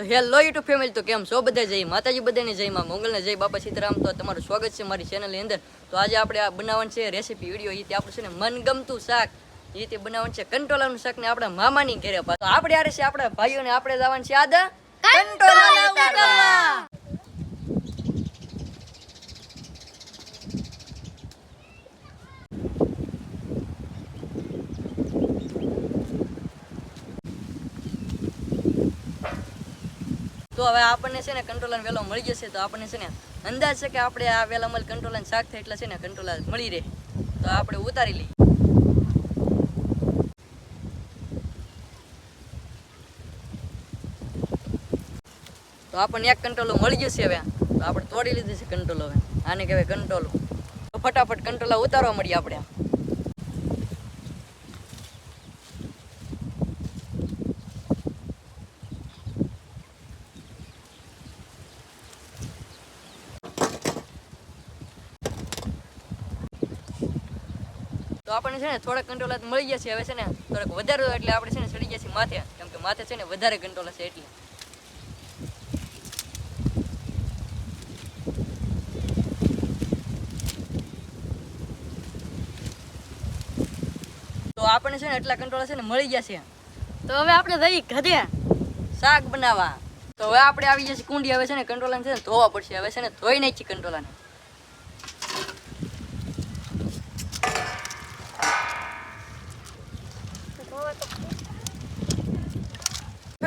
તો hello YouTube family તો કેમ છો? બધા જય માતાજી બધાને જય માં મંગલને જય બાપા સીતારામ. તો તમારું સ્વાગત છે મારી ચેનલની અંદર. તો આજે આપણે આ બનાવવાનું છે રેસીપી વીડિયો એ આપણું છે ને મનગમતું શાક. એ રીતે બનાવવાનું છે કંટોલાનું શાક ને આપણા મામાની ઘેરે તો આપણે આરે છે આપણા ભાઈઓને આપણે જવાનું છે આદા કંટોલા હવે આપણને છે ને કંટ્રોલર વેલો મળી જશે તો આપણને છે ને અંદાજ છે કે આપણે આ વેલામાં કંટ્રોલર શાક થાય એટલે છે ને કંટ્રોલર મળી રહે. તો આપણે ઉતારી લઈએ. તો આપણને એક કંટ્રોલો મળી જશે હવે. તો આપણે તોડી લીધી છે કંટ્રોલ હવે. આને કહેવાય કંટ્રોલો તો ફટાફટ કંટ્રોલ ઉતારવા મળીએ આપણે. તો આપણને છે ને થોડાક કંટ્રોલ મળી ગયા છે હવે છે ને થોડાક વધારે એટલે આપણે છે ને ચડી ગયા છીએ માથે. કેમ કે માથે છે ને વધારે કંટ્રોલ છે એટલે. તો આપણને છે ને એટલા કંટ્રોલ છે ને મળી ગયા છે. તો હવે આપણે જઈ ઘરે શાક બનાવવા. તો હવે આપણે આવી જશે કુંડી. હવે છે ને કંટ્રોલ છે ને ધોવા પડશે. હવે છે ને ધોઈ નાખી કંટ્રોલાને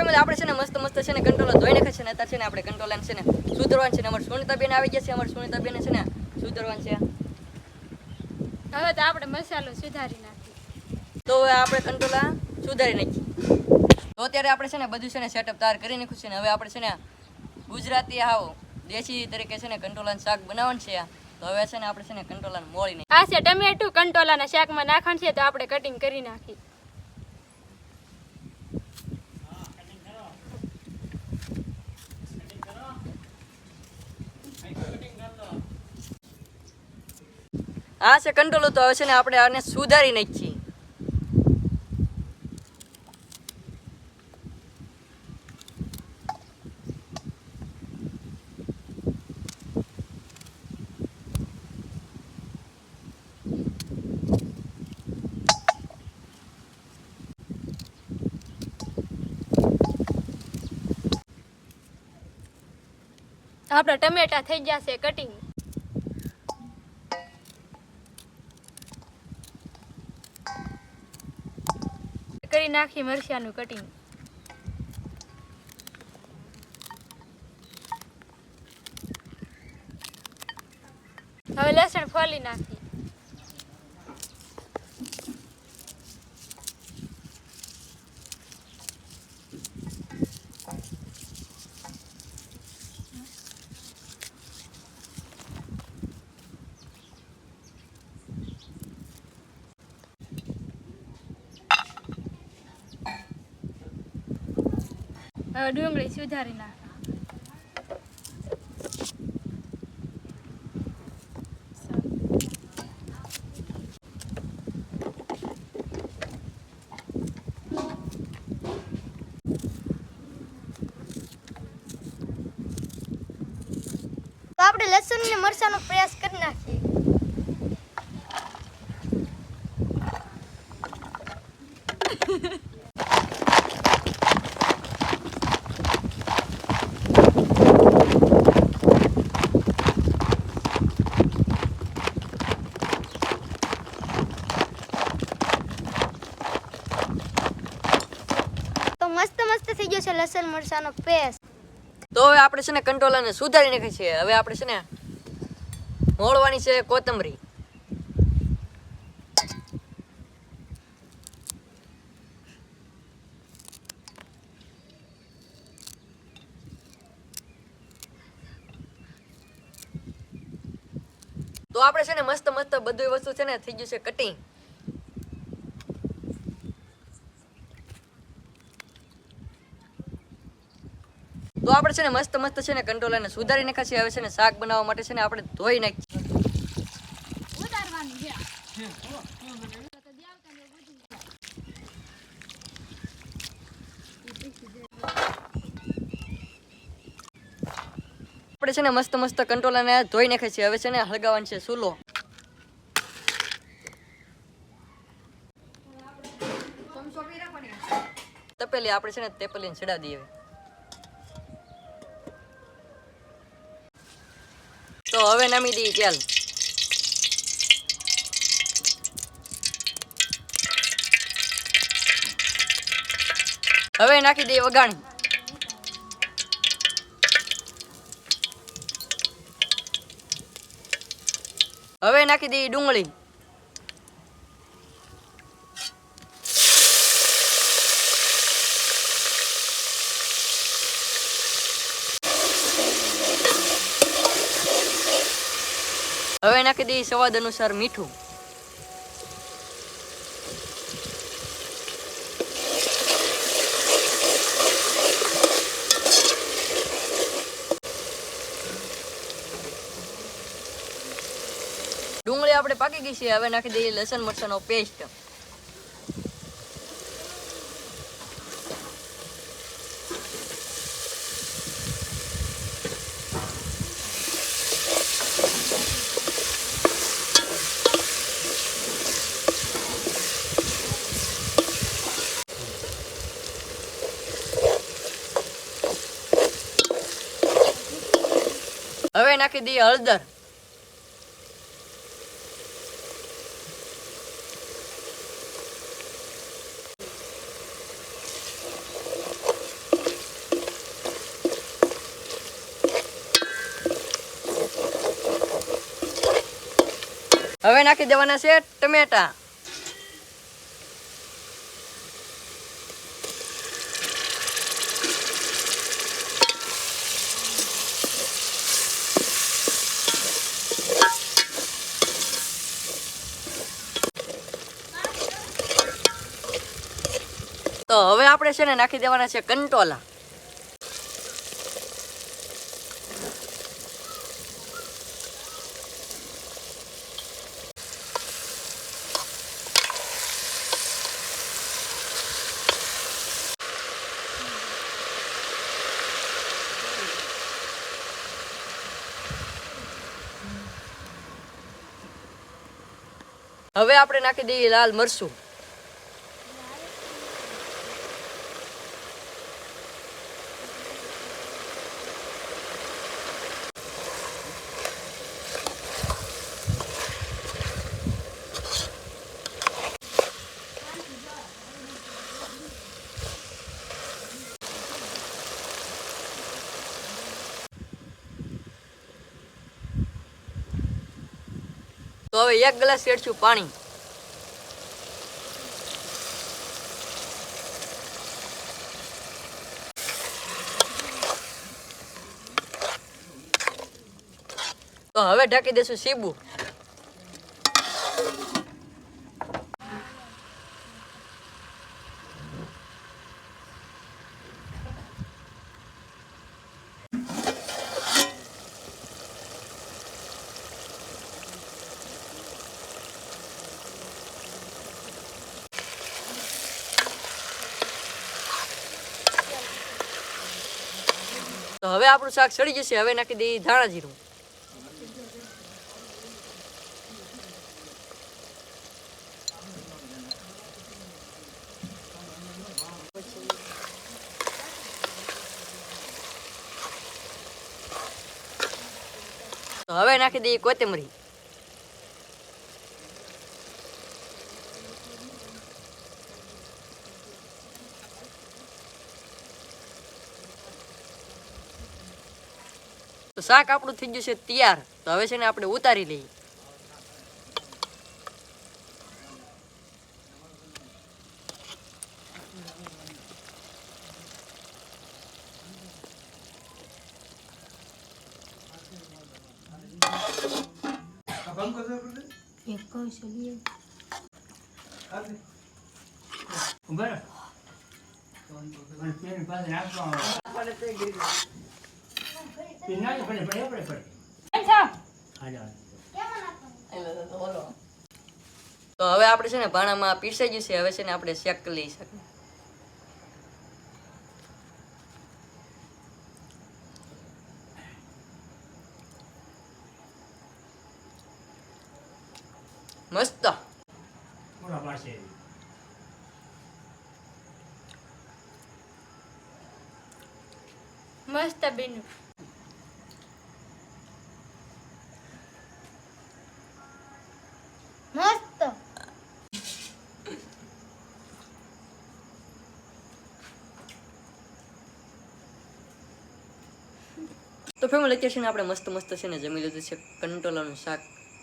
ફેમિલી આપણે છે ને મસ્ત મસ્ત છે ને કંટ્રોલર ધોઈ નાખે છે ને અત્યારે છે ને આપણે કંટ્રોલર છે ને સુધરવાનું છે ને અમારે સુનિતાબેન આવી ગયા છે અમારે સુનિતાબેન છે ને સુધરવાનું છે હવે તો આપણે મસાલો સુધારી નાખીએ તો હવે આપણે કંટ્રોલર સુધારી નાખી તો અત્યારે આપણે છે ને બધું છે ને સેટઅપ તૈયાર કરી નાખ્યું છે ને હવે આપણે છે ને ગુજરાતી આવો દેશી તરીકે છે ને કંટ્રોલાનું શાક બનાવવાનું છે તો હવે છે ને આપણે છે ને કંટ્રોલાને મોળી નાખી આ છે ટમેટું કંટોલાના શાકમાં નાખવાનું છે તો આપણે કટિંગ કરી નાખી આ છે કંટ્રોલ તો આવે છે ને આપણે આને સુધારી નાખીએ. આપણા ટમેટા થઈ ગયા છે કટિંગ કરી નાખી મરચાનું કટિંગ હવે લસણ ફોલી નાખી ડુંગળી સુધારી નાખ આપણે લસણ ને મરચાંનો પ્રયાસ કરી નાખીએ તો મસ્ત મસ્ત થઈ ગયો છે લસણ મરચાનો પેસ્ટ. તો હવે આપણે છે ને કંટ્રોલાને સુધારી નાખી છે હવે આપણે છે ને મોળવાની છે કોથમરી. તો આપણે છે ને મસ્ત મસ્ત બધું વસ્તુ છે ને થઈ ગયું છે કટિંગ આપણે છે ને મસ્ત મસ્ત છે ને કંટ્રોલરને સુધારી નાખાશે હવે છે ને શાક બનાવવા માટે છે ને આપણે ધોઈ નાખીએ. આપણે છે ને મસ્ત મસ્ત કંટોલાને ધોઈ નાખે છે. હવે છે ને હળગાવાનું છે સુલો તપેલી આપણે છે ને તેપલીને ચડાવી દઈએ. હવે. નમી દઈ ચાલ હવે નાખી દઈએ વગાણી હવે નાખી દઈએ ડુંગળી હવે નાખી દઈએ સ્વાદ અનુસાર મીઠું. ડુંગળી આપણે પાકી ગઈ છે. હવે નાખી દઈએ લસણ મરચાંનો પેસ્ટ હવે નાખી દઈએ હળદર. હવે નાખી દેવાના છે ટમેટા. તો હવે આપણે છે ને નાખી દેવાના છે કંટોલા. હવે આપણે નાખી દઈએ લાલ મરચું. હવે એક ગ્લાસ શેડશું પાણી. તો હવે ઢાંકી દેશું સીબુ. હવે આપણું શાક સડી જશે હવે નાખી દઈએ ધાણા જીરું. હવે નાખી દઈએ કોથમરી. તો શાક આપણું થઈ ગયું છે તૈયાર. તો હવે છે ને આપણે ઉતારી લઈએ. ઊભા piña yo prefiero prefiero piensa allá ya me la tomo entonces todo lo todo a ver a partir de ahí para nada piensa yo si a partir de ahí se acelera family અત્યારે આપણે મસ્ત મસ્ત છે ને જમી લીધું છે કંટોલાનું શાક.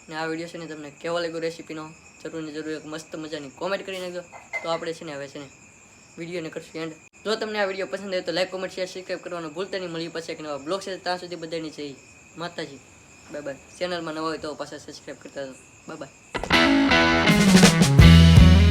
ને આ વીડિયો છે ને તમને કેવો લાગ્યો રેસીપીનો જરૂર ને જરૂર એક મસ્ત મજાની કોમેન્ટ કરી નાખજો. તો આપણે છે ને હવે છે ને વિડીયોને કરશું એન્ડ જો તમને આ વીડિયો પસંદ આવે તો લાઈક કોમેન્ટ શેર સબસ્ક્રાઈબ કરવાનું ભૂલતા નહીં. મળી પછી એક નવા બ્લોગ છે ત્યાં સુધી બધાની જઈ માતાજી. બાય બાય ચેનલમાં નવા હોય તો પાછા સબસ્ક્રાઈબ કરતા બાય બાય